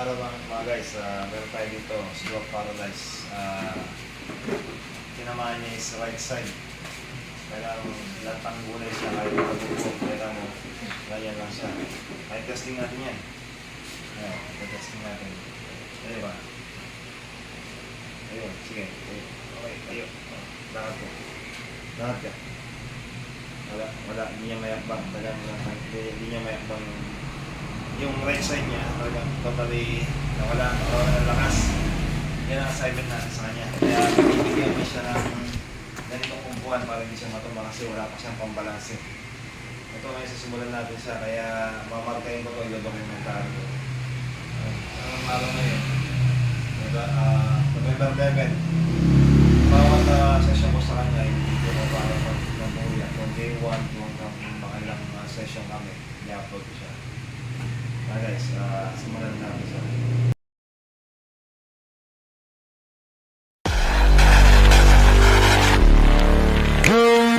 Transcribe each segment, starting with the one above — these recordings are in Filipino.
Para bang mga guys, ah, meron tayo dito, slow paralyze. Uh, tinamaan niya is right side. Kailangan latang gulay siya kahit magubo. Kailangan mo, ganyan lang siya. Kahit testing natin yan. Ayan, kahit testing natin. Ayun ba? Ayun, sige. Ayun. Okay, ayun. Lahat ko. Lahat ka. Wala, wala. Hindi niya mayakbang. Talagang hindi niya mayakbang yung yung right side niya, talagang totally nawala, nawala ng lakas. Yan ang assignment natin sa kanya. Kaya bibigyan mo siya ng ganitong kumpuan para hindi siya matumba kasi wala pa siyang pambalanse. Ito ngayon sisimulan natin siya, kaya mamarkayin ko ito, i-documentar ko. Ang malo ngayon, diba, uh, November 11, bawat uh, session ko sa kanya, hindi ko na para mag-namuya. Kung day 1, kung hanggang mga ilang uh, session kami, i-upload ko siya. Guys, ah, simulan na natin siya. Ah,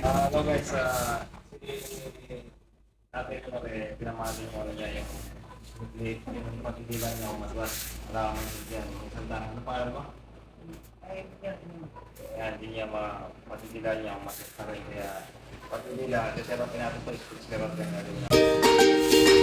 hello guys, ah, si ate ko rin, pinamali ko na niya yung hindi, yung patigilan niya kung matuwas. Wala kang yan, yung sanda. Ano pa mo? Kaya hindi niya ma patigilan niya kung matuwas rin. Kaya patigilan, kasi natin ito, na rin. Ngayon,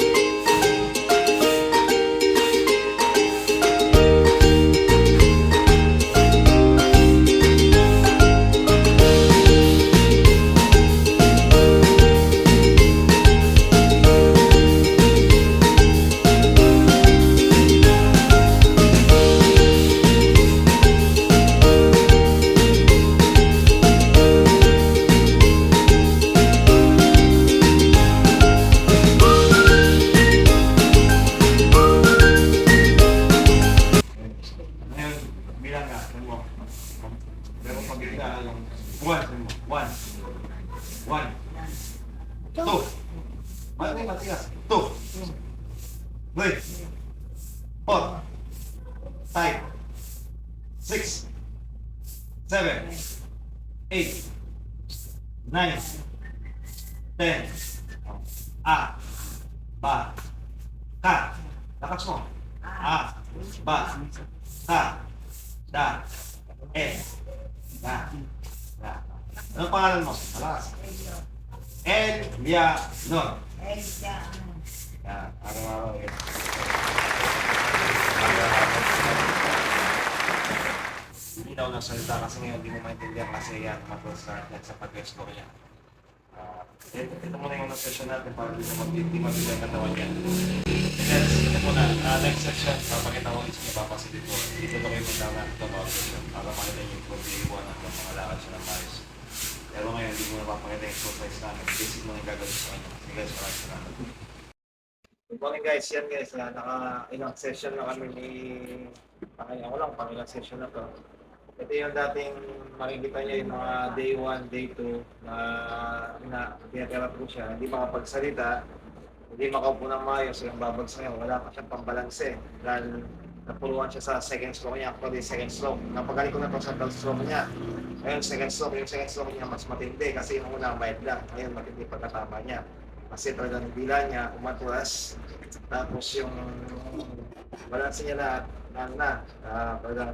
Two. Three. Four. Five. Six. Seven. Eight. Nine. Ten. Ah. Ba. Ka. Lakas mo. Ah. Ba. Ka. Da. E. Da. Da. Anong pangalan mo? Alas. El Ya No. Yan. Araw-araw yun. Hindi daw nagsalita kasi ngayon hindi mo maintindihan kasi yan yan sa pag-explore niya. Ah, ito, muna yung session natin para hindi mo hindi mabigay ang katawan niya. Then, ito muna, ah, next section, papakita ko ulit sa papasilip ko. Dito na kayo punta na ito mga session para makita yung 41 hanggang makalakad siya ng maayos. Hindi mo na papakita yung exercise namin. Basic mo na gagawin sa kanya. Sige guys, maraming. Good morning guys, yan guys, ah, naka ilang session na kami ni Pakay ako lang, pang ilang session na to. Ito yung dating makikita niyo yung mga day 1, day 2 na na tinatira po siya, hindi makapagsalita, hindi makaupo ng maayos, yung babagsak niya, wala pa siyang pambalanse dahil napuruan siya sa second stroke niya, actually second stroke. Napagaling ko na to sa third stroke niya. Ngayon, second stroke, yung second stroke niya mas matindi kasi yung una mild lang, ngayon matindi pagkatama niya. Kasi talagang bila niya, umatulas. Tapos yung balanse niya lahat, na, na, ah, talagang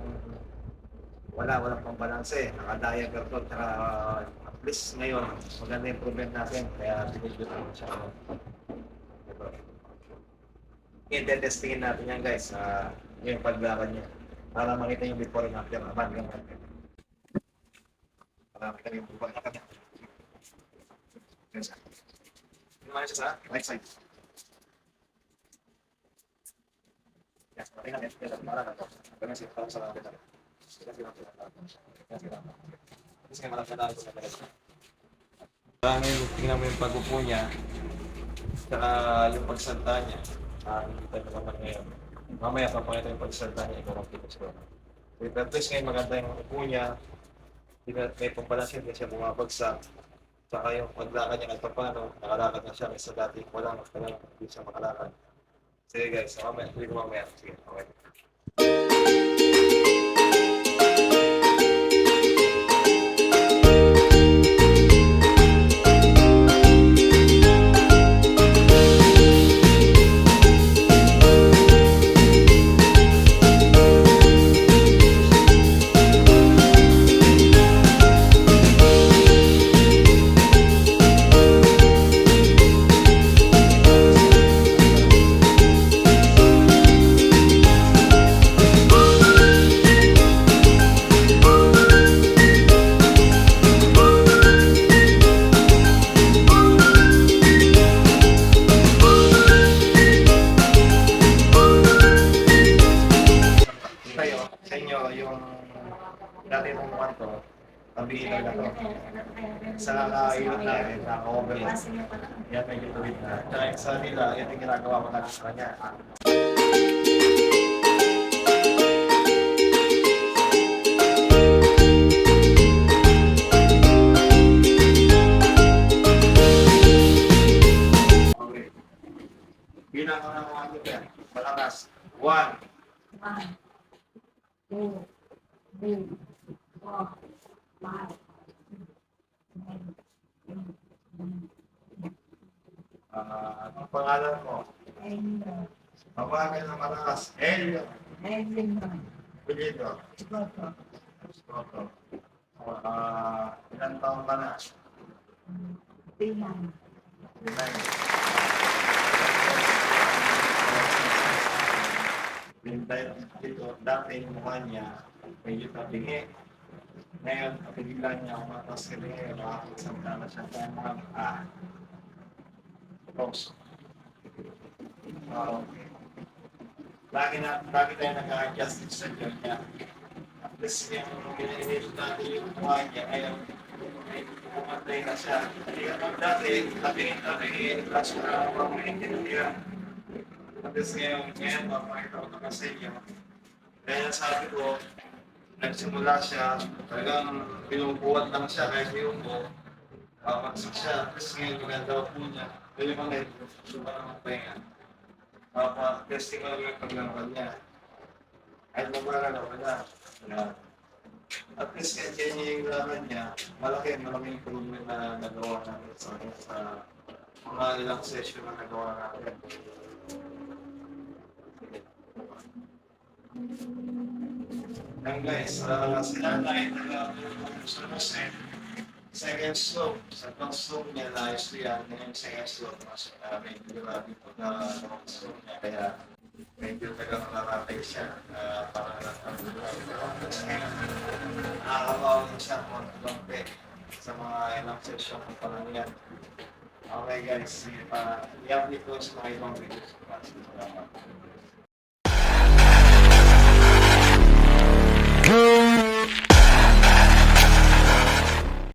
wala, walang pambalanse. Nakadaya to, tsaka uh, at least ngayon, maganda yung improvement natin. Kaya binibigyan natin siya. Ito. I-testingin natin yan guys, sa yung paglakad niya. Para makita yung before and after. Yung para makita yung before and after. Lumayan siya sa right side. Yes, tingnan natin. Yes, para na to. Ganun siya, para sa lapit natin. Marami yung tingnan mo yung pag-upo niya, saka yung pagsalta niya. Ah, hindi tayo naman ngayon. Mamaya papakita yung pagsalta niya, ikaw ang kita siguro. With at least ngayon maganda yung upo niya, Hindi may pambalansin, hindi siya bumabagsak. Saka yung paglakad niya kahit pa paano, nakalakad na siya kaysa dati wala, wala, siya makalakad. Sige guys, so mamaya, hindi ko mamaya. Sige, okay. Dati mong mukhang to, pabihitaw na to. Sa kakailot namin, naka-overload. Yan, medyo tuwid na. Yung sa nila, yan yung ginagawa ko natin sa kanya. Bilang ko ng mga yan. Malakas. One, One, two, three, ah, anong pangalan mo? Pabagal na malakas. Elio. Pilito. Toto. Ah, ilan taon ka na? Limay. Bintay dito, dati yung mukha niya, medyo tabingi. Ngayon, kapigilan niya ako matas ka rin ngayon, nakakasama na siya kaya mga ah. Rose. Ah, okay. Lagi na, lagi tayo nag-adjust sa job niya. At least yung ginilinis natin yung mukha niya, ngayon, ay pumatay na siya. Hindi ka pag dati, tabingin-tabingin, tapos na pamahintin niya. At least ngayon, ngayon, mapakita ko naman sa inyo. Kaya sabi ko, nagsimula siya, talagang pinubuhat lang siya, kahit yung po, papagsak siya. Tapos ngayon, maganda po niya. Pwede mo na ito, suba na magpahinga. Papa-testing ko yung paglaban niya. Kahit mabara na wala. At least kahit ganyan yung laban niya, malaki, malaking improvement na nagawa natin sa, sa mga ilang session na nagawa natin. Yan guys, uh, sila tayo na gusto mo sa second slope. Sa pang slope niya, naayos ko yan. Ngayon second slope, mas uh, medyo grabe po na long slope niya. Kaya medyo tagang nararatay siya. Uh, para lang ang Tapos ngayon, nakakabawa na siya kung konti sa mga ilang session ng panangyan. Okay guys, pa. I-update ko sa mga ibang videos. Salamat.